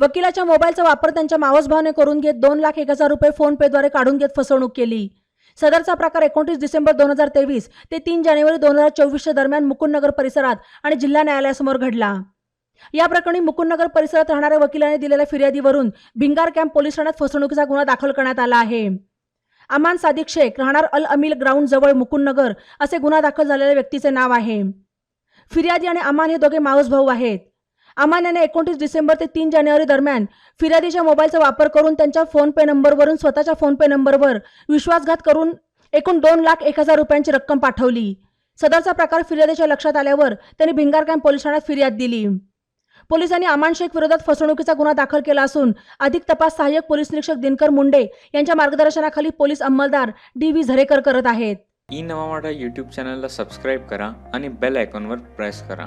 वकिलाच्या मोबाईलचा वापर त्यांच्या मावसभावाने करून घेत दोन लाख एक हजार रुपये फोन पेद्वारे काढून घेत फसवणूक केली. सदरचा प्रकार एकोणतीस डिसेंबर दोन हजार तेवीस ते तीन जानेवारी दोन हजार चोवीसच्या दरम्यान मुकुंदनगर परिसरात आणि जिल्हा न्यायालयासमोर घडला. या प्रकरणी मुकुंदनगर परिसरात राहणाऱ्या वकिलाने दिलेल्या फिर्यादीवरून भिंगार कॅम्प पोलीस ठाण्यात फसवणुकीचा गुन्हा दाखल करण्यात आला आहे. अमान सादिक शेख राहणार अल अमिल ग्राउंड जवळ मुकुंदनगर असे गुन्हा दाखल झालेल्या व्यक्तीचे नाव आहे. फिर्यादी आणि अमान हे दोघे मावस भाऊ आहेत. अमान याने एकोणतीस डिसेंबर ते तीन जानेवारी दरम्यान फिर्यादीच्या मोबाईलचा वापर करून त्यांच्या फोन पे नंबरवरून स्वतःच्या फोन पे नंबरवर विश्वासघात करून एकूण दोन लाख एक हजार रुपयांची रक्कम पाठवली. सदरचा प्रकार फिर्यादीच्या लक्षात आल्यावर त्यांनी भिंगार कॅम्प पोलीस ठाण्यात फिर्याद दिली. पोलिसांनी अमान शेख विरोधात फसवणुकीचा गुन्हा दाखल केला असून अधिक तपास सहाय्यक पोलीस निरीक्षक दिनकर मुंडे यांच्या मार्गदर्शनाखाली पोलीस अंमलदार डी व्ही झरेकर करत आहेत. ई नवा मराठा यूट्यूब चॅनलला सबस्क्राईब करा आणि बेल आयकॉनवर प्रेस करा.